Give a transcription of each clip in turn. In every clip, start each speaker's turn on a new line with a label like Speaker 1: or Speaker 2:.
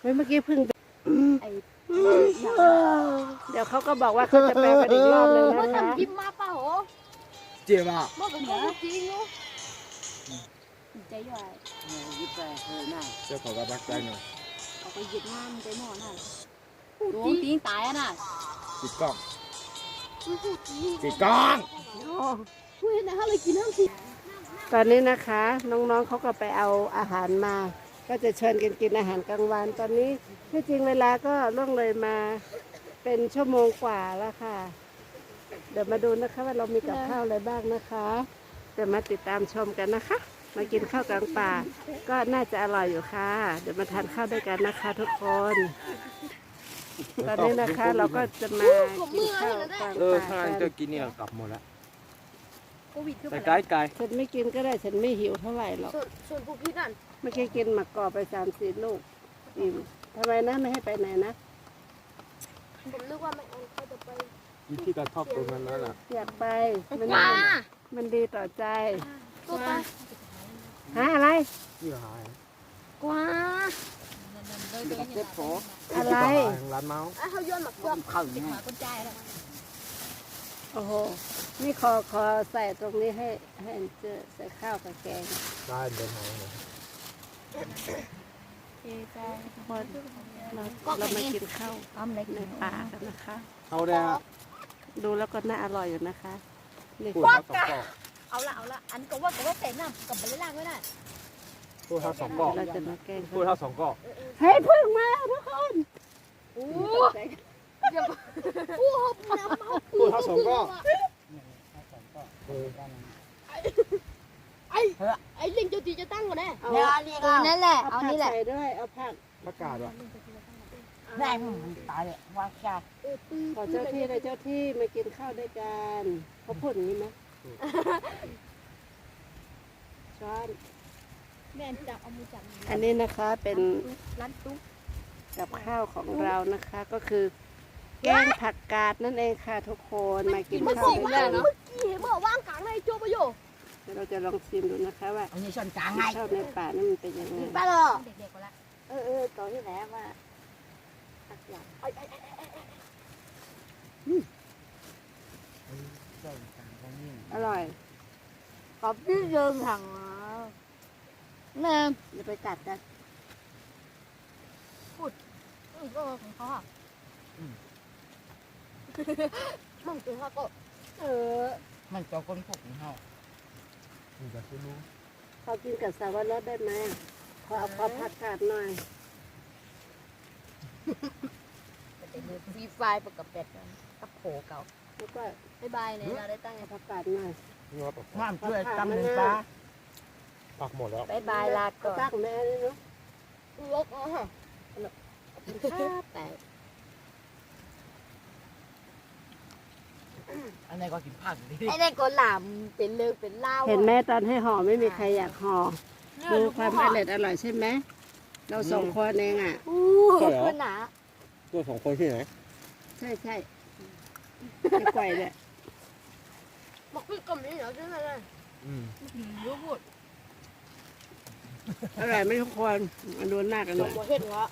Speaker 1: เฮ้ยเมื่อกี้เพิ่งไป
Speaker 2: ไอ้
Speaker 1: เดี๋ยวเขาก็บอกว่าเขาจะแปลกันอีกรอบหนึ่ง
Speaker 2: ว่า
Speaker 1: นะคะ
Speaker 2: ทำยิ้มมาเปล่าโห
Speaker 3: เจ็บอะ
Speaker 2: ว่าเป็นคนจริงเนาะใจย่อย
Speaker 4: ยิบไปเออน่า
Speaker 3: เจ้าของกระบักใจหน่อย
Speaker 2: เอาไปหยิบงามใจหมอน่ะโดนตีนตายอะน่ะ
Speaker 3: ปิดกล้องปิดกล้อง
Speaker 2: เฮ้ยนะฮะเลยกินน้ำสิ
Speaker 1: ตอนนี้นะคะ น้องๆเขาก็ไปเอาอาหารมา ก็จะเชิญกันกินอาหารกลางวันตอนนี้ที่จริงเวลาก็ล่วงเลยมาเป็นชั่วโมงกว่าแล้วค่ะ เดี๋ยวมาดูนะคะว่าเรามีกับข้าวอะไรบ้างนะคะเดี๋ยวมาติดตามชมกันนะคะ มากินข้าวกลางป่า ก็น่าจะอร่อยอยู่ค่ะ เดี๋ยวมาทานข้าวด้วยกันนะคะ ทุกคน ตอนนี้นะคะเราก็จะมากินข้าวกลาง
Speaker 3: เออ
Speaker 1: ป่า
Speaker 3: ข้าง
Speaker 1: กั
Speaker 3: จะ
Speaker 1: น
Speaker 3: กินเนี่ยกลับหมดแล้ว
Speaker 2: โควิดขึ้น
Speaker 3: แต่
Speaker 2: มา
Speaker 3: ไกลไกล
Speaker 1: ฉันไม่กินก็ได้ฉันไม่หิวเท่าไหร่หรอก
Speaker 2: ส่วนส่วนผู้พี่นั่น
Speaker 1: เมื่อกี้กินหมักกรอบไปสามสี่ลูกอิ่มทำไมนะไม่ให้ไปไหนนะ
Speaker 2: ผมนึกว่าไม่เอาเขาจะไป
Speaker 3: ที่กระทบตรงนั้นแล้วน่ะ
Speaker 1: อยากไปมัน
Speaker 2: ว้า
Speaker 1: มันดีต่อใจ
Speaker 2: ตัวไป
Speaker 1: หาอะไร
Speaker 3: ที่หาย
Speaker 2: กว้า
Speaker 4: เจ็บโผ
Speaker 1: อะไร
Speaker 3: ร้านเมาส์
Speaker 2: อะเขาโยนหมักเปลือก
Speaker 4: เข้าอย่าง
Speaker 2: ห
Speaker 4: นี้
Speaker 2: มาคนใจแล้ว
Speaker 1: โอ้โห นี่คอคอใส่ตรงนี้ให้ให้เจอใส่ข้าวกับแกง
Speaker 3: ได้เดิน หายเลย
Speaker 1: พอเราเรามากินข้าว
Speaker 2: ทำอะไร
Speaker 1: ในป่ากันนะคะ
Speaker 3: เข้าได้ฮะ
Speaker 1: ดูแล้วก็น่าอร่อยอยู่นะคะนี่
Speaker 3: พูดทับสองกอก
Speaker 2: เอาละเอาละอันก็ว่าก็ว่าเตะน้ำกับไปล่างไว้น่ะ
Speaker 3: พูดทับสองกอก
Speaker 1: เราจะมาแกง
Speaker 3: พูดทับสองกอก
Speaker 1: เฮ้ยพึ่งมาทุกคน
Speaker 2: โอ้เดี๋ยวผู้หอบน้ำเมา
Speaker 3: พูดทับสองกอกเออ
Speaker 2: ไอ้ไอ้ลิงเจ้าตีจะตั้งก่อนแน่
Speaker 1: เอา
Speaker 4: เนี่ยนี่
Speaker 2: เอ
Speaker 4: ก็
Speaker 2: อนั่นแหละ
Speaker 1: เอา
Speaker 2: เอา
Speaker 1: ผัก
Speaker 2: นี่แหละ
Speaker 1: ใส่ด้วยเอาผัก
Speaker 3: ประกาศว่ะ
Speaker 4: ได้มันตายเลยว่าชา
Speaker 1: ขอเจ้าที่เลยเจ้าที่มากินข้าวด้วยกันเขาพูดอย่างนี้ไหมช้อน
Speaker 2: แม่จับเอามือจับ
Speaker 1: อันนี้นะคะเป็น
Speaker 2: ร้านตุ๊ก
Speaker 1: กับข้าวของเรานะคะ ก็คือ แกงผักกาดนั่นเองค่ะทุกคนมากินข้าวด้วยกัน
Speaker 2: กี่เมื่อว่างกลางในโจประโยชน์
Speaker 1: เดี๋ยวเราจะลองชิมดูนะคะว่า
Speaker 4: อันนี้ชนกลางไง
Speaker 1: ข้าวในป่านี่มันเป็นยังไง
Speaker 2: ไปหรอ
Speaker 4: เด็กๆก็ละ
Speaker 2: เออเออต่อที่ไหนมาตักอย่างไอ้ไอ้ไอ้ไอ้
Speaker 4: ชนกลางตรงนี้
Speaker 1: อร่อย
Speaker 2: ขอบพี่เดินถังแม่
Speaker 1: อย่าไปกัดกัน
Speaker 2: ก็ของเขาอะมั่งตัวเขาก็เออ
Speaker 4: มันตัวคนพวกนี้เฮา
Speaker 3: มีแต่คุณรู้
Speaker 1: เขากินกับสาวรสได้ไหมขอเอาขอผักกาดหน่อย
Speaker 2: ฟรีไฟประกับเป็ดกับโผเก่า
Speaker 1: แล้วก็
Speaker 2: บ๊ายบายเนี่ยเราได้ตั้ง
Speaker 1: เอาผักกาดหน่อย
Speaker 3: นี่ว่าปัก
Speaker 4: น้ำช่วยตำหนึ่งปลา
Speaker 3: ปักหมดแล้ว
Speaker 2: บ๊ายบายลา
Speaker 1: ก็
Speaker 2: ก่อน
Speaker 1: ตั้งแม่นี่เนาะ
Speaker 2: ลกอะแต่
Speaker 4: อันนี้ก็กินผักดิ
Speaker 2: ไอ้นี่ก็หลามเป็นเลือเป็นเล่า
Speaker 1: เห็นแม่ตอนให้ห่อไม่มีใครอยากห่อดูความอร่อยอร่อยใช่ไหมเราสองคนเองอะ
Speaker 2: อู้คือหนา
Speaker 3: ตัวสองคนที่ไหน
Speaker 1: ใช่ใช่ไม่ไหวเลย
Speaker 2: บอกพี่กลมนี่เหรอใช่ไหมล่ะ
Speaker 3: อืม
Speaker 2: รู้พูด
Speaker 1: อร่อยไหม่ทุกคนมาดูหน้ากันหน่อย
Speaker 2: บอกเห็นเหรอ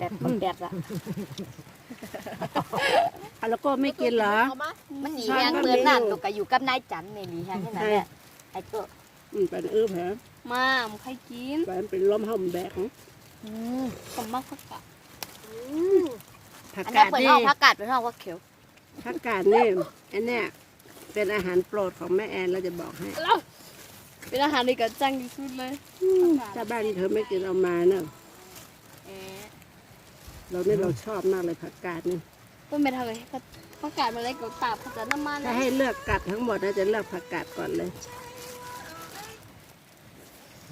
Speaker 1: แปดคนแปดละ อะแล้วก็ไม่กินเหรอ
Speaker 2: มันหนีแหงเตือนนั่นตัวก็อยู่กับนายจันเนี่ยหนีแหงแค่นั้นแหละไอ้ก็
Speaker 1: อืมเป็นอื้อแผล
Speaker 2: มามึงใครกิน
Speaker 1: เป็นเป็นล้มห่มแบก
Speaker 2: อืมผมมากผักกาด
Speaker 1: ผัก
Speaker 2: อัน
Speaker 1: กา
Speaker 2: นี้
Speaker 1: ด
Speaker 2: เปิด
Speaker 1: นี่
Speaker 2: ห้องผักกาดเปิดห้องผักเขียว
Speaker 1: ผักกาดนี่อันเนี้ยเป็นอาหารโปรดของแม่แอนเราจะบอกให้
Speaker 2: เป็นอาหารในกระจังที่สุดเลย
Speaker 1: ถ้าบ้านเธอไม่กินเอามาเนอะ
Speaker 2: เอ๊ะ
Speaker 1: เราเนี่ยเราชอบมากเลยผักกาดนี่
Speaker 2: ต้นไปทำไงผักกาดมันอะไรกับตาผักกาดน้ำมัน
Speaker 1: ถ้าให้เลือกกัดทั้งหมดเราจะเลือกผักกาดก่อนเลย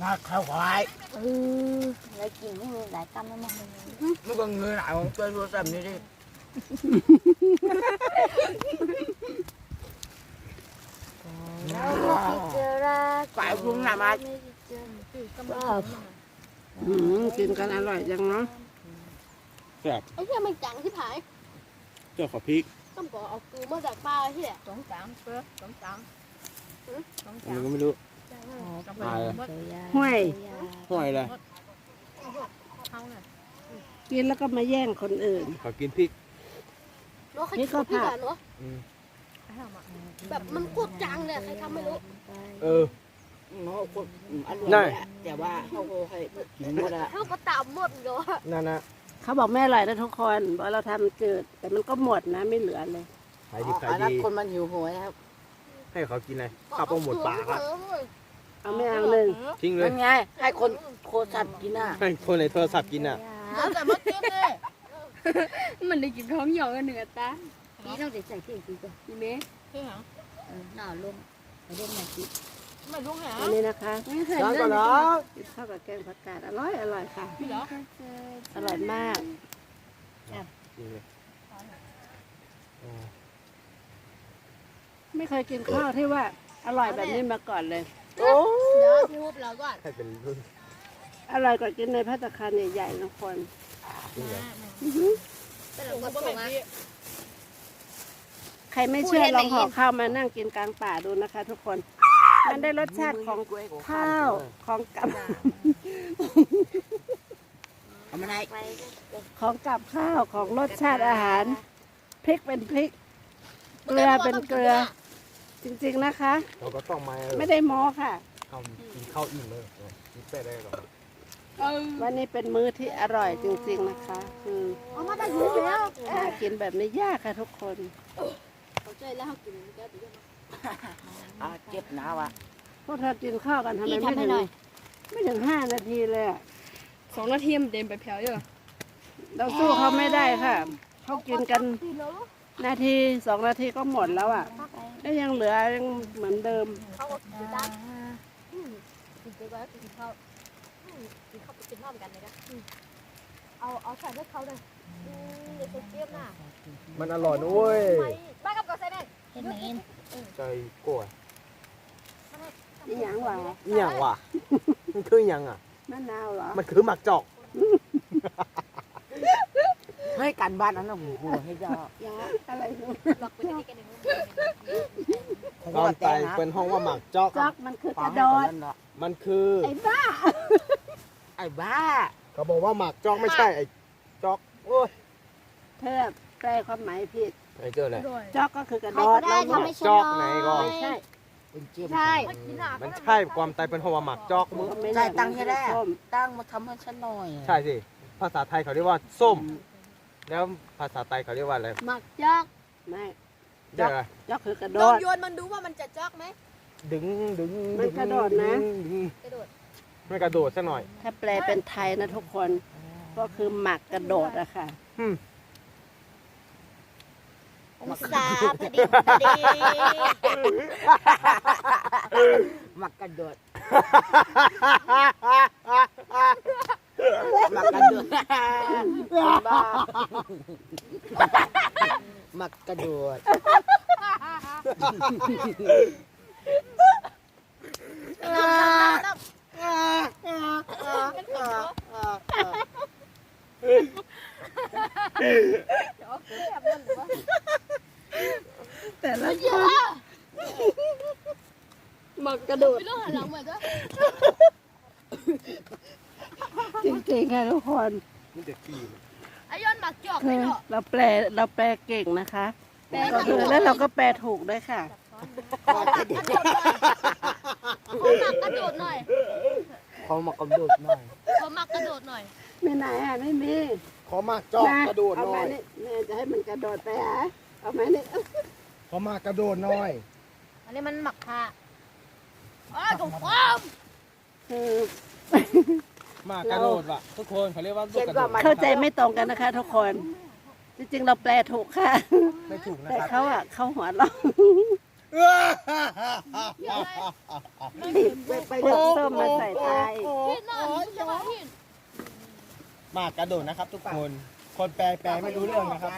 Speaker 4: น่าเข้าควาย
Speaker 2: เอออะไรกินไม่รู้หลายกำมากเลย
Speaker 4: มันก็เงยหนาวช่วยรู้ซ้ำนี่ดิ
Speaker 2: เจอรัก
Speaker 4: ฝ่ายพุ่งหน้ามา
Speaker 1: อืมกินกันอร่อยจังเนาะ
Speaker 3: แซ่บ
Speaker 2: ไอ้เหี้ยมันจังที่ผาย
Speaker 3: เจ้าขอพริก
Speaker 2: ต้องบอกเอากูมาจากป้าที่แหละสองสามเพื่อสองสามสอง
Speaker 3: อัน
Speaker 2: สาม
Speaker 3: นี้ก็ไม่รู้ตายเลย
Speaker 1: ห้วย
Speaker 3: ห่วยเลย
Speaker 2: เขาน่ะ
Speaker 1: กินแล้วก็มาแย่งคนอื่น
Speaker 3: เขากินพริก
Speaker 2: เนาะใคร
Speaker 1: นี่
Speaker 2: กิน
Speaker 1: ก็
Speaker 2: พี่
Speaker 1: ผัก
Speaker 2: อะเนาะ
Speaker 3: อืม
Speaker 2: แบบมันโคตรจังเลยใครทำไม่รู้
Speaker 3: เออ
Speaker 4: เนาะคนอร่อย
Speaker 3: ได้
Speaker 4: แหละแต่ว่าเขาก็ให้กินหมดอะ
Speaker 2: เท่าก็ตามหมดเนาะ
Speaker 3: นั่นนะ
Speaker 1: เขาบอกไม่อร่อยนะทุกคนบอกเราทำจืดแต่มันก็หมดนะไม่เหลือเลย
Speaker 3: ขายดีขา
Speaker 4: อั
Speaker 3: ย
Speaker 4: นนั้น
Speaker 3: ดี
Speaker 4: คนมันหิวโหยครับ
Speaker 3: ให้เขากินเลยข้าวโปลาหมดปากอะ
Speaker 1: เอาไม่เอาหนึ่ง
Speaker 3: ทิ้งเลย
Speaker 4: นั่นไงให้คนโคสัตว์กินอะ
Speaker 3: ให้คนในโทรศัพท์กินอะ
Speaker 2: เอาแต่มากินเลย
Speaker 5: mình đi kiếm không nhỏ hơn nữa ta tí đâu để chảy tiền gì cơ đi mế
Speaker 2: พี่หาง
Speaker 5: ừ, nào luôn ở bên này chị
Speaker 2: ไม่รู้หาง
Speaker 1: อันนี้นะคะ
Speaker 5: Mấy thầy
Speaker 3: ร้านก็
Speaker 5: lên
Speaker 3: ร้าน
Speaker 1: กินข้าวกับแกงผักกาดอร่อยอร่อยค่ะ
Speaker 2: พี่เหรอ
Speaker 1: อร่อยมาก
Speaker 3: กินเลยอ๋อ
Speaker 1: ไม่เคยกินข้าวที่ว่าอร่อยแบบนี้มาก่อนเลย
Speaker 2: เดี๋ยวพี่วุบเราก่อน
Speaker 3: ให้เป็นรุ่น
Speaker 1: อร่อยกว่ากินในพัตตาคารใหญ่ๆทุกคน
Speaker 3: จริงเหรอ
Speaker 2: แต่เราก็ส่งอะ
Speaker 1: ใครไม่เชื่อลองห่อข้าวมานั่งกินกลางป่าดูนะคะ ทุกคน มันได้รสชาติของข้าวของกับ
Speaker 4: เอามาให้
Speaker 1: ของกับข้าวของรสชาติอาหาร พริกเป็นพริก เกลือเป็นเกลือ จริงๆนะคะ
Speaker 3: เราก็ต้องมาเออ
Speaker 1: ไม่ได้โม้ค่ะ
Speaker 3: ข้าวกินข้าวอิ่มเลยกินแป้ได้หรอ
Speaker 1: วันนี้เป็นมื้อที่อร่อยจริงๆนะคะ คือ
Speaker 2: เอามาได้ยินแล้ว
Speaker 1: หากินแบบนี้ยากค่ะทุกคน
Speaker 2: เขาใจแล้วเขากินแก้วไปเยอะ
Speaker 4: อะเจ็บหนาวอะ
Speaker 1: พวกเธอกินข้าวกันทำไม
Speaker 5: พี่
Speaker 1: ไม่
Speaker 5: ทำให้
Speaker 1: ถึง
Speaker 5: หน่อย
Speaker 1: ไม่ถึงห้านาทีเลยอะ
Speaker 5: Sống nó thêm đến bài phéo chưa
Speaker 1: เราสู้เขาไม่ได้ค่ะ เขากินกัน
Speaker 2: กินแล้ว
Speaker 1: นาทีสองนาทีก็หมดแล้วอะแล้วยังเหลือยังเหมือนเดิม
Speaker 2: เขาก็กินได้กินไปไว้กินข้าวกินข้าวไปกินข้าวเหมือนกันเลยนะเอาเอาใส่ให้เขาเลยเดี๋ยวจะเจี๊ยบน่ะ
Speaker 3: มันอร่อยนะเว้ย
Speaker 2: บ้ากับกาแฟแม่
Speaker 5: Hết mày em
Speaker 3: ใจกลัว
Speaker 1: นี่หยังหวะ
Speaker 3: อหย่างวะ มันคืออหย่างอะ
Speaker 1: มะนาวเหรอ
Speaker 3: มันคือหมักจอก
Speaker 4: ให้การบ้านนั้นนะโอ้โหให้เจ้ายา
Speaker 1: อะไรเนี่ย
Speaker 2: หลอกไปที่กันหนึ่ง
Speaker 3: ตอนไปเป็นห้องว่าหมักจอก
Speaker 1: จอกมันคือก
Speaker 4: ปา
Speaker 1: ระ
Speaker 4: ให้
Speaker 1: โด
Speaker 4: ก่อน
Speaker 1: ด
Speaker 4: นั่นเนาะ
Speaker 3: มันคือ
Speaker 1: ไอ้บ้า
Speaker 4: ไอ้บ้า
Speaker 3: เขาบอกว่าหมักจอกไม่ใช่ไอ้จอกโอ้ย
Speaker 1: เธอแปลความหมายผิด
Speaker 3: ไอ้เจออะไร
Speaker 1: จอกก็คือกระ
Speaker 5: ใค
Speaker 1: โด
Speaker 5: รก็
Speaker 1: ด
Speaker 5: ได้
Speaker 1: เรา
Speaker 5: ทำให้ฉัน
Speaker 3: จอก
Speaker 5: ห
Speaker 3: ไหน
Speaker 5: น่
Speaker 3: ก่อน
Speaker 5: อย
Speaker 1: ใช่
Speaker 4: เป็นเจ็บ
Speaker 5: ใช่
Speaker 3: มันใช่ความตายเป็นห้องว่าหมักจอกมึง
Speaker 1: ไม่
Speaker 4: จ่ายตังค์ให้ได้
Speaker 1: ส้ม
Speaker 4: ตั้งมาทำให้ฉันหน่อย
Speaker 3: ใช่สิภาษาไทยเขาเรียกว่าส้ม แล้วภาษาไทยเขาเรียกว่าอะไร
Speaker 5: Mặc chắc
Speaker 1: ไม่
Speaker 3: เรียกอะไร
Speaker 1: จอกคือกระโด
Speaker 2: ลอง
Speaker 1: ด
Speaker 2: โยนมันดูว่ามันจะจอกไหม
Speaker 3: ดึงดึง
Speaker 1: มันกระโดดนะ
Speaker 3: ดึง
Speaker 2: กระโดด
Speaker 3: ไม่กระโดดซะหน่อย
Speaker 1: ถ้าแปลเป็นไทยนะทุกคน ก็คือหมักกระโดดอะค่ะ
Speaker 5: Ông xà phải đi phải đi
Speaker 4: มักกระโดดมักกระโดดบ้ามักกระโดด
Speaker 1: แต่ละคนหมักกระโดด
Speaker 2: ไม่ต้องหันหลังเหมือนกัน
Speaker 1: จริงๆค่ะทุกคน
Speaker 3: นี่จะขี้
Speaker 2: ไอ้ยอนหมักจอก
Speaker 1: คื
Speaker 2: ไม่
Speaker 1: อ
Speaker 2: หรอก
Speaker 1: เราแปลเราแปลเก่งนะคะก็คือแล้วเราก็แปลถูกด้วยค่ะ
Speaker 2: ขอหมักกระโดดหน่อย
Speaker 4: เขามักกระโดดหน่อย
Speaker 2: ขอหมักกระโดดหน่อย
Speaker 1: ไม่ไหนอะไม่มี
Speaker 3: ขอหมักจอก
Speaker 1: นะ
Speaker 3: กระโดด
Speaker 1: เอา
Speaker 3: หน่
Speaker 1: มา
Speaker 3: อย
Speaker 1: นี่แม่จะให้มันกระโดดไปหา เอามานี่
Speaker 3: ขอมักกระโดดหน่อย
Speaker 2: อันนี้มันหมักค่ะอ้าวถูกต้อง
Speaker 1: คือ
Speaker 3: มากระโดดว่ะ ทุกคนเขาเรียกว่าลูกกระโดด
Speaker 1: เข้าใจไม่ตรงกันนะคะ ทุกคน จริงๆเราแปลถูกค่ะ
Speaker 3: ไม่ถูกนะ
Speaker 1: แต่
Speaker 3: ครับ
Speaker 1: เขาอะเขาหัวเราะไปยกส้มมาใส่ตาย
Speaker 2: พี่นอนใช่ไหมพี่
Speaker 3: มากกระโดดนะครับ ทุกคน คนแปลแปลไม่รู้เรื่องนะครับ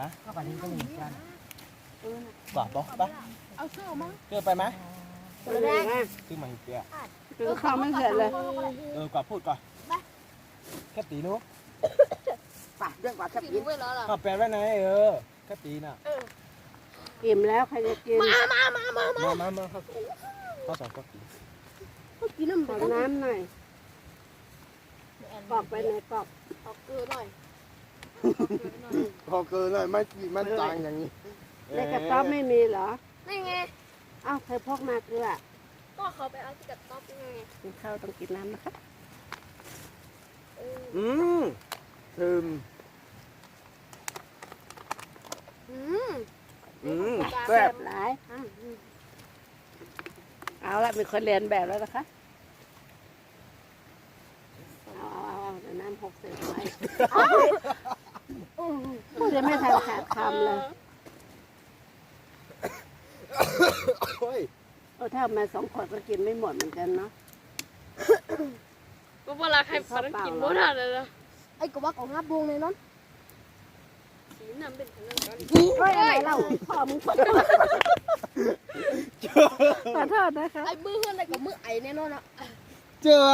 Speaker 4: ฮะเข้าไปนี่ก็มีกัน
Speaker 3: กว่าปะปะ
Speaker 2: เอาเสื้อมั้ง
Speaker 3: เจอไปไหม
Speaker 1: ตัวแรก
Speaker 3: ซื้อมาอีกเดียว
Speaker 1: คือเขาไม่เสร็จเลย
Speaker 3: เออกว่าพูดก่อนแค่ตีนุ๊ก
Speaker 4: ป่ะเรื่องกว่าจะ
Speaker 2: พี่
Speaker 4: กิน
Speaker 2: รู้ไว้แล้วล่ะ
Speaker 3: ข้าแปลไว้ไหนเออแค่ตีน่ะ
Speaker 1: อิ่มแล้วใครจะกิน
Speaker 2: มามามามามา
Speaker 3: มามามาครับข้อสองก็ตี
Speaker 2: กินน้ำ
Speaker 1: ขอน้ำหน่อยกรอกไปไหนกรอก
Speaker 2: เอาเกลือหน่อย
Speaker 1: ก
Speaker 3: พอเกินเลยไม่กี่มันจางอย่างนี้
Speaker 1: ในกระต๊อบไม่มีเหรอ
Speaker 2: นี่ไง
Speaker 1: เอ้าเธอพกมาเกลือ
Speaker 2: ก็เขาไปเอาที่กระต๊อบยังไง
Speaker 1: กินข้าวต้องกินน้ำนะคะ
Speaker 2: เออ
Speaker 3: อืมซึม
Speaker 2: อืม
Speaker 3: อืม
Speaker 1: แซ่
Speaker 3: แซ่บบ
Speaker 1: หลายอะอืมเอาละมีคนเรียนแบบแล้วนะคะเอาเอาเอาเอาเดี๋ยวน้ำหกเสร็จไว้ พูดจะไม่ทันขาดคำเลย
Speaker 3: โอ้ย
Speaker 1: โอ้ถ้าเอามาสองขวดก็กินไม่หมดเหมือนกันเนาะ
Speaker 2: ก็เวลาใครปันกินบ่ได้เลยนะไอ้ก็ว่าของงับวงเลยน้องสีน้ำเป็นขนาดนั้น
Speaker 1: เฮ้ยอะไรเล่าพ่อมึงขอโทษขอโทษนะคะ
Speaker 2: ไอ้มือเพื่อนไอ้กับมือไอ้แน่นอนอะ
Speaker 3: เจอ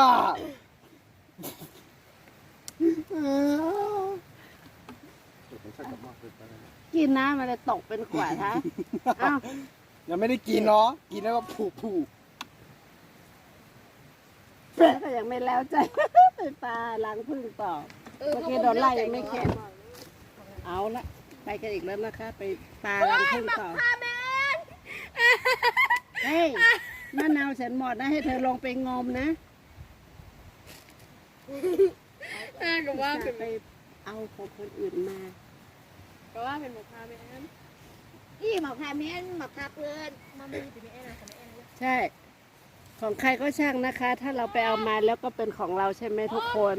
Speaker 1: กินน้ำอะไรตกเป็นขวดฮะเอ้า
Speaker 3: ยังไม่ได้กินเนาะ กินแล้วก็ผูผู
Speaker 1: แล้วก็ยังไม่แล้วใจไปปลาล้างพึ่งต่อเมื่อกี้โดนไล่ยังไม่เข็ดเอาละไปกันอีกแล้วนะคะ ไปปลาล้างพึ่งต่อ
Speaker 2: พาแมน
Speaker 1: เฮ้ยมะนาวฉันหมดนะให้เธอลงไปงมนะ
Speaker 2: เออก็ว่า
Speaker 1: จะ
Speaker 2: เป็น
Speaker 1: ไปเอาของคนอื่นมา
Speaker 2: ก็ว่าเป็นหมกพาแมน
Speaker 5: อีหมอกพาแม่นหมอกพาเพื่อน
Speaker 2: มามีเป็นแม่นะแต่แม่นะ
Speaker 1: ใช่ ของใครก็ช่างนะคะ ถ้าเราไปเอามาแล้วก็เป็นของเราใช่ไหมทุกคน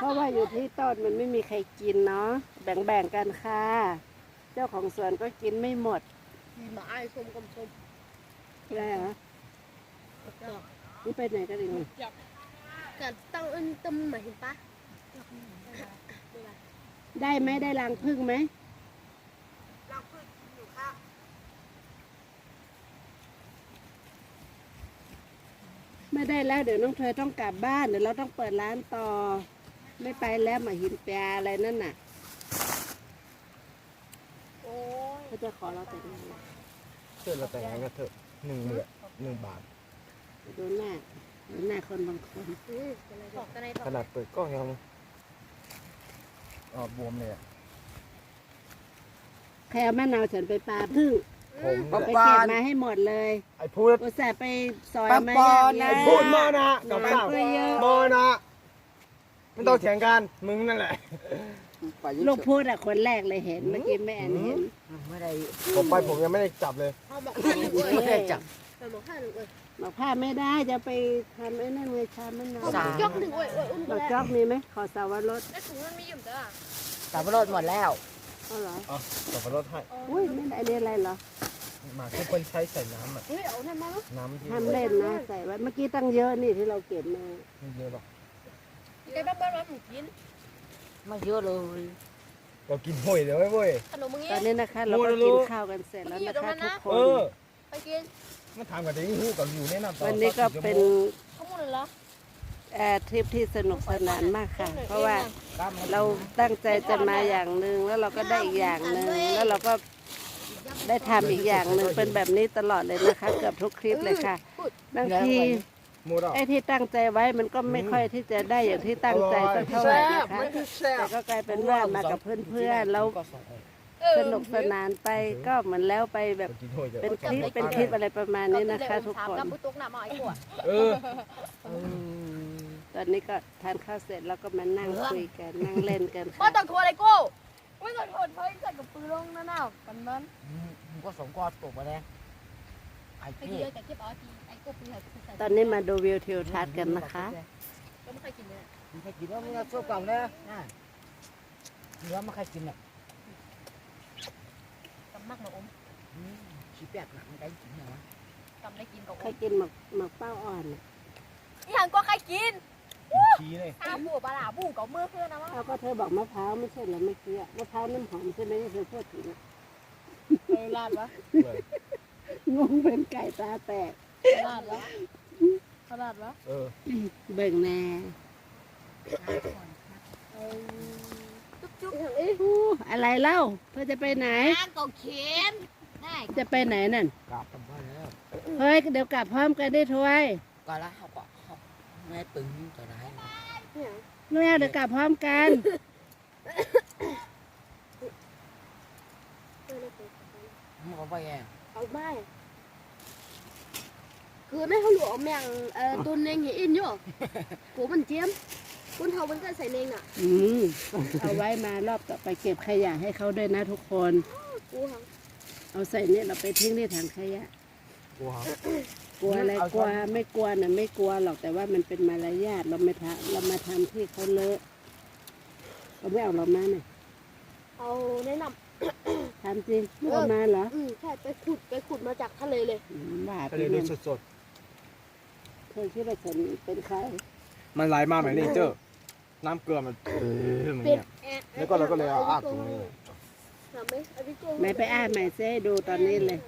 Speaker 1: เพราะว่าอยู่ที่ต้นมันไม่มีใครกินเนาะแบ่งๆกันค่ะ เจ้าของสวนก็กินไม่หมด
Speaker 2: มีหมาไอ้ชมกลมชม
Speaker 1: ได้เหรอนี่ไปไหนกันอีกเนี่ย
Speaker 2: กันตั้งอึนตึมมาเห็นปะ
Speaker 1: ได้ไหมได้รังพึ่งไหม ไม่ได้แล้วเดี๋ยวน้องเธอต้องกลับบ้านเดี๋ยวเราต้องเปิดร้านต่อ ไม่ไปแล้วหมาหินแปรอะไรนั่นน่ะ
Speaker 2: โอ้ย
Speaker 1: เขาจะขอเราแต่งงาน
Speaker 3: เชื่อเราแต่งงานกันเถอะหนึ่งเหรียญหนึ่งบาท
Speaker 1: ดูหน้าดูหน้าคนบางคน
Speaker 2: อืมเป็นไรบอกกันใน
Speaker 3: ขนาดเปิดกล้องยังอ๋อบวมเลยอะ
Speaker 1: ใครเอามะนาวฉันไปปลาพึ่ง
Speaker 3: ผม
Speaker 1: ไป
Speaker 3: เนี่ย
Speaker 1: เก็บมาให้หมดเลย
Speaker 3: ไอ้พูด
Speaker 1: อุตส่าห์ไปซอย
Speaker 3: ปัง
Speaker 1: มา
Speaker 3: ปอน
Speaker 1: ย่าง
Speaker 3: ไอ้
Speaker 1: ดี
Speaker 3: พูดมอนะ
Speaker 1: ห
Speaker 3: กับ
Speaker 1: น่อย
Speaker 3: เปล่า
Speaker 1: ก็เยอะ
Speaker 3: มอนะไม่ต้องเถียงกันมึงนั่นแหละ
Speaker 4: ไปยิ่ง
Speaker 1: ลูกพูดอะคนแรกเลยเห็นเมื่อกี้แม่แอนเห็น
Speaker 4: ไม่ได้
Speaker 3: ผมไปผมยังไม่ได้จับเลย
Speaker 2: เอาหมกให้หนึ่งเว้ย
Speaker 4: ไม่ได้จับ
Speaker 2: เอาหมกให้หนึ่งเว้ย
Speaker 1: บอกผ้าไม่ได้จะไปทำไอ้นั่นไงชามะนาว
Speaker 2: เอาหมกยกหนึ่งเว้ยเว้ยอุ้มไป
Speaker 1: บอก
Speaker 2: แล้ว
Speaker 1: จอกมีไหมขอสาวรส
Speaker 2: แล้วถุงมันมีอยู่เด้อ
Speaker 4: สับปะรดหมดแล้ว
Speaker 1: เอาเหรอ
Speaker 3: อ๋อสับปะรดให้
Speaker 1: อุ้ยไม่ได้อันนี้อะไรเหรอ
Speaker 3: หมากที่คนใช้ใส่น้ำอะ
Speaker 2: เฮ้ยเอาหน่อยมา
Speaker 3: น้ำที่
Speaker 1: ทำเล่นนะใส่ไว้เมื่อกี้ตั้งเยอะนี่ที่เราเก็บมา
Speaker 3: ไม่เยอะหรอก
Speaker 2: แกบ้านบ้านหนูกิน
Speaker 4: ไม่เยอะเลย
Speaker 3: เรากินห่วยเลยเว้ยเว้ย
Speaker 2: ขนมมึง
Speaker 1: ตอน
Speaker 2: งี้
Speaker 1: นี้นะคะเราก็กินข้าวกันเสร็จแล้วนะคะทุกค
Speaker 3: เอนอ
Speaker 2: ไปกิน
Speaker 3: มาถามกันดิหูกับอยู่แน่นอน
Speaker 1: วันนี้ก็เป็น
Speaker 2: ข้าวมูลเหรอ
Speaker 1: เอ่อทริปที่สนุกสนานมากค่ะ เพราะว่าเราตั้งใจจะมาอย่างหนึ่งแล้วเราก็ได้อีกอย่างหนึ่งแล้วเราก็ ได้ทำอีกอย่างหนึ่งเป็นแบบนี้ตลอดเลยนะคะ เกือบทุกคลิปเลยค่ะบางที
Speaker 3: หมูดอก
Speaker 1: ไอ้ที่ตั้งใจไว้มันก็ไม่ค่อยที่จะได้อย่างที่ตั้งใจสักเท่าไหร่นะคะ
Speaker 3: แซ่
Speaker 1: แต่
Speaker 3: บ
Speaker 1: ก็กลายเป็นว่ามากับเพื่อนๆแล้วสนุกสนานไปก็เหมือนแล้วไปแบบ
Speaker 3: กินห่วย
Speaker 1: เป็นคลิปเป็นคลิปอะไรประมาณนี้นะคะทุกคน
Speaker 2: กับปุตุกหน้ามาไอ้ขวด
Speaker 3: เออ
Speaker 1: ตอนนี้ก็ทานข้าวเสร็จแล้วก็มานั่งคุยกันนั่งเล่นกัน
Speaker 2: ก็
Speaker 1: ค่ะ
Speaker 2: ต้องโทรอะไรกู ไม่ต้องโทรเฮ้ยใส่กับปืนลงนั่นน่ะกันนั้น
Speaker 4: มึงก็สองกอดตกมาแล้วไอ้
Speaker 2: ไอ้
Speaker 4: พี่
Speaker 2: เดียวกับเก็บเอาทีไอ้กูปืนใส่
Speaker 1: ตอนนี้มาดูวิวทิวทัศน์กันนะคะ
Speaker 2: ก็ไม่เคยกินเลย
Speaker 4: มึงใครกินแล้วมึงเอาสู้กล่องนะน่ะเนื้อไม่ใครกินอะ
Speaker 2: กำมักมาอม
Speaker 4: ชี้แปดหนังไก่กินเหรอกำ
Speaker 2: ได้กินกับ
Speaker 1: ใค
Speaker 2: อ
Speaker 1: ร
Speaker 2: ม
Speaker 1: กินหมักหมักเป้าอ่อนน่ะ
Speaker 2: อีหังก็ใครกิน
Speaker 3: ขี้เลย
Speaker 2: ตาบูปลาบูกับมือเพื่อนนะวะ
Speaker 1: เอาก็เธอบอกมะพร้าวไม่ใช่เหรอเมื่อกี้อะมะพร้าวน้ำหอมใช่ไหมที่เธอพูดถึงอะ
Speaker 2: เออลาดวะ
Speaker 1: งงเป็นไก่ตาแตก
Speaker 2: ลาดวะลาดวะ
Speaker 3: เออ
Speaker 1: เบิ่งแน่
Speaker 2: จุ๊บจุ๊บ
Speaker 1: อู้อะไรเล่าเธอจะไปไหน
Speaker 5: น้ำก็เข็มได้
Speaker 1: จะไปไหนนั่น
Speaker 4: กลับกลับบ้านแล้ว
Speaker 1: เฮ้ยเดี๋ยวกลับพร้อมกันได้ทวย
Speaker 4: ก็แล้วเขาก็เขาแม่ตึงจะได้
Speaker 1: แมวเดี๋ยวกลับพร้อมกัน
Speaker 2: มึงก็ไปแย่เอาไม่คือไม่เขาหลวมแมงตุนเองเห็นอินอยู่กู
Speaker 1: มันเจี
Speaker 2: ยมคุณเขาเมันกันใส่เอ
Speaker 1: งน่ะอืมเอาไว้มารอบต่อไปเก็บขยะให้เขาด้วยนะทุกคนเอาใส่เนี่ยเราไปทิ้งในถังขยะ
Speaker 3: กลัวครับ
Speaker 1: กลัวอะไร
Speaker 3: เอา
Speaker 1: กลัวไม่กลัวน่ะไม่กลัวหรอกแต่ว่ามันเป็นมารยาทเราไม่ทำเรามาทำที่เขาเลอะเราไม่เอาเรามาเนี่ย
Speaker 2: เอาแนะน
Speaker 1: ทำจริงไม่เอามาเหรอำ
Speaker 2: อืมใช่ไปขุดไปขุดมาจากทะเลเลย
Speaker 1: อืมว่า
Speaker 3: ทะ
Speaker 1: ไป
Speaker 3: เล
Speaker 1: เนี่
Speaker 3: ดู
Speaker 1: ย
Speaker 3: สด
Speaker 1: เธอคิดว่าฉันเป็นใคร
Speaker 3: ๆ มันไหลมาแบบนี้เจ้อน้ำเกลือมันเออมันเนี่ยแล้วก็เราก็เลยเอาอ้าตรงนี้
Speaker 2: ทำไหมเอาพี่โก้
Speaker 1: ไหนไปอ่านใหม่เซ่ดูตอนนี้เลย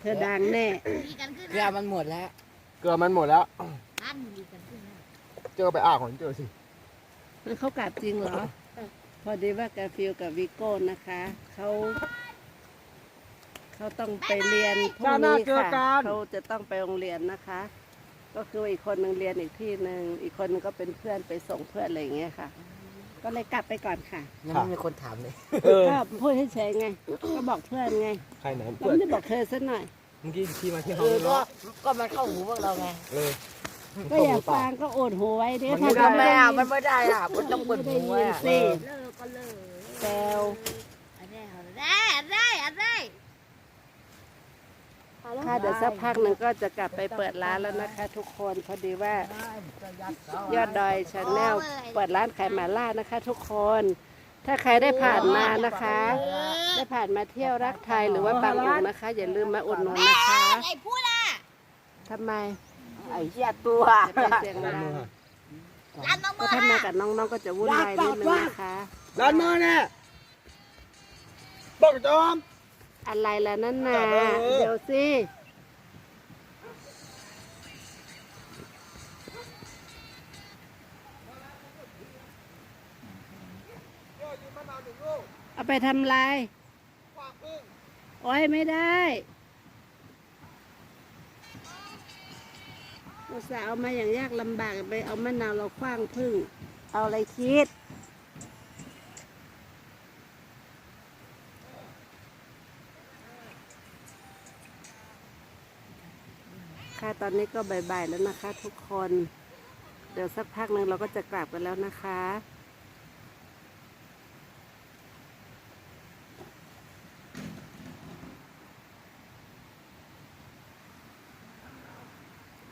Speaker 1: เธอดังแน่
Speaker 5: มีกันขึ้น
Speaker 4: เกลือมันหมดแล้ว
Speaker 3: เกลือมันหมดแล้ว
Speaker 5: อันมีกันขึ้น
Speaker 3: เจอไปอ้าของเจอสิ
Speaker 1: มันเขากลับจริงเหรอ พอดีว่ากาฟิลกับวิโก้นะคะ เขาเขาต้องไปเรียนพรุ่งนี้ค่ะเขาจะต้องไปโรงเรียนนะคะ ก็คืออีกคนหนึ่งเรียนอีกที่หนึ่งอีกคนหนึงก็เป็นเพื่อนไปส่งเพื่อนอะไรอย่างเงี้ยค่ะ ก็เลยกลับไปก่อนค่ะ
Speaker 4: ยังไม่มีคนถามเลย
Speaker 3: เออ
Speaker 1: ก็พูดให้เฉยๆไง ก็บอกเพื่อนไง
Speaker 3: ใครไหน
Speaker 1: เรา
Speaker 3: เพื่อน
Speaker 1: ไม่ได้บอกเธอซะหน่อย
Speaker 3: เมื่อกี้ที่มาที่
Speaker 4: เอ
Speaker 3: ห้อง
Speaker 4: อก็
Speaker 3: เนาะ
Speaker 4: ก็มันเข้าหูพวกเราไง
Speaker 3: เออ
Speaker 1: ก็อย่าฟังก็โอดหูไว้เด้
Speaker 3: มันไม่
Speaker 1: ถ้า
Speaker 3: ได้
Speaker 1: ทำ
Speaker 4: ไม่
Speaker 1: ไม่
Speaker 4: อะ
Speaker 1: เอา
Speaker 4: มันไม่ได้อะมันต้องเปิดหู
Speaker 1: ไม่ได้ยิน
Speaker 4: อะ
Speaker 1: สิ
Speaker 5: เลิกก็เลิก
Speaker 1: แซว
Speaker 5: อะไรอะไรอะไรอะไร
Speaker 1: ค่ะเดี๋ยวสักพักหนึ่งก็จะกลับไปเปิดร้านแล้วนะคะ ทุกคนพอดีว่ายอดดอยชาแนลเปิดร้านขายหมาล่านะคะ ทุกคน ถ้าใครได้ผ่านมานะคะ ได้ผ่านมาเที่ยวรักไทยหรือว่าบางองนะคะ อย่าลืมมาอุดหนุนนะคะ
Speaker 5: ไอ้พูดอะ
Speaker 1: ทำไม
Speaker 4: ไอ้เหี้ยตัว
Speaker 1: จะเป็นเสียงดัง
Speaker 5: ร้านน้อง
Speaker 1: ก็ถ้ามากับน้องๆก็จะวุ่นวายนิดนึงนะคะ
Speaker 3: ร้านมือเนี่ยบอกจอม
Speaker 1: อะไรล่ะนั่นน่ะ
Speaker 3: เออ
Speaker 1: เดี๋ยวสิเอาไปทำลายโอ้ยไม่ได้อุตส่าห์เอามาอย่างยากลำบากไปเอามะนาวเราคว้างพึ่ง เอาอะไรคิด ค่ะต อนนี้ก็บ่ายๆแล้วนะคะ ทุกคน เดี๋ยวสักพักหนึ่งเราก็จะกลับกันแล้วนะคะ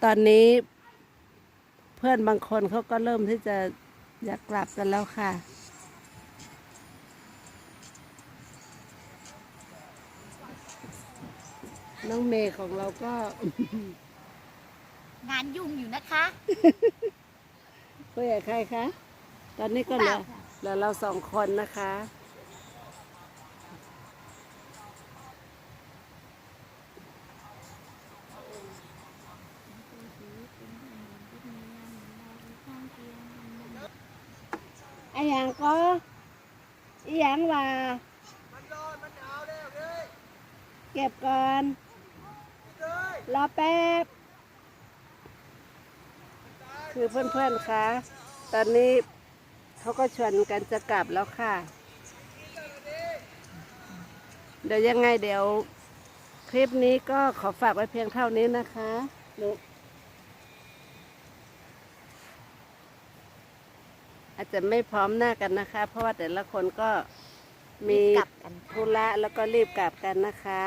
Speaker 1: ตอนนี้เพื่อนบางคนเขาก็เริ่มที่จะอยากกลับกันแล้วค่ะ น้องเมย์ของเราก็
Speaker 5: งานยุ่งอยู่นะคะ
Speaker 1: คุยกับใครคะ ตอนนี้ก็เหลือเหลือเราสองคนนะคะ ไอ้หยังก็อีหยังว่าเก็บก่อน รอแป๊บ คือเพื่อนๆคะ ตอนนี้เขาก็ชวนกันจะกลับแล้วค่ะ เดี๋ยวยังไงเดี๋ยว คลิปนี้ก็ขอฝากไว้เพียงเท่านี้นะคะลูกอาจจะไม่พร้อมหน้ากันนะคะ เพราะว่าแต่ละคนก็มี
Speaker 5: กลับกัน
Speaker 1: ธุระแล้วก็รีบกลับกันนะคะ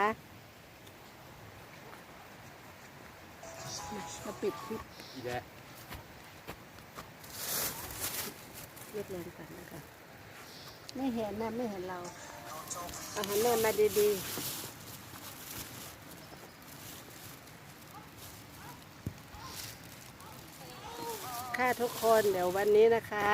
Speaker 1: จะปิดคลิป
Speaker 3: อีกแล้ว
Speaker 1: เรียบเรียงกันนะคะ ไม่เห็นนะไม่เห็นเราเอาหันหน้ามาดีๆ ค่ะทุกคนเดี๋ยววันนี้นะคะ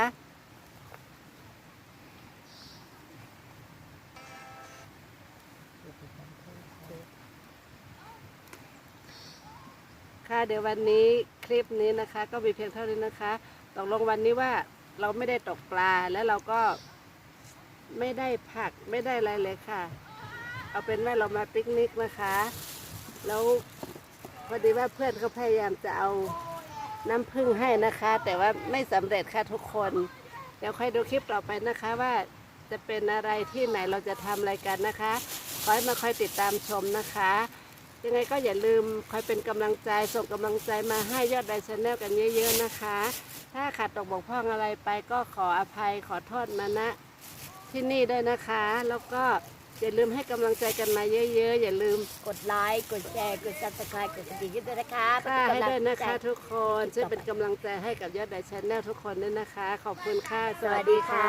Speaker 1: ค่ะเดี๋ยววันนี้คลิปนี้นะคะ ก็มีเพียงเท่านี้นะคะตกลงวันนี้ว่า เราไม่ได้ตกปลาแล้วเราก็ไม่ได้ผักไม่ได้อะไรเลยค่ะ เอาเป็นว่าเรามาปิกนิกนะคะ แล้วพอดีว่าเพื่อนเขาพยายามจะเอาน้ำผึ้งให้นะคะ แต่ว่าไม่สำเร็จค่ะทุกคน เดี๋ยวค่อยดูคลิปต่อไปนะคะว่าจะเป็นอะไรที่ไหนเราจะทำอะไรกันนะคะขอให้มาคอยติดตามชมนะคะ ยังไงก็อย่าลืมคอยเป็นกำลังใจส่งกำลังใจมาให้ยอดไดชาแนลกันเยอะ ๆ นะคะ ถ้าขาดตกบกพร่องอะไรไปก็ขออภัยขอโทษมานะที่นี่ด้วยนะคะ แล้วก็อย่าลืมให้กำลังใจกันมาเยอะๆ อย่าลืม
Speaker 2: กดไลค์กดแชร์กดซับสไครต์กดกระดิ่งด้วยนะคะ
Speaker 1: ป้าให้ด้วยนะคะทุกคนช่วยเป็นกำลังใจให้กับยอดไดชแนลทุกคนด้วยนะคะ ขอบคุณค่ะ สวัสดีค่ะ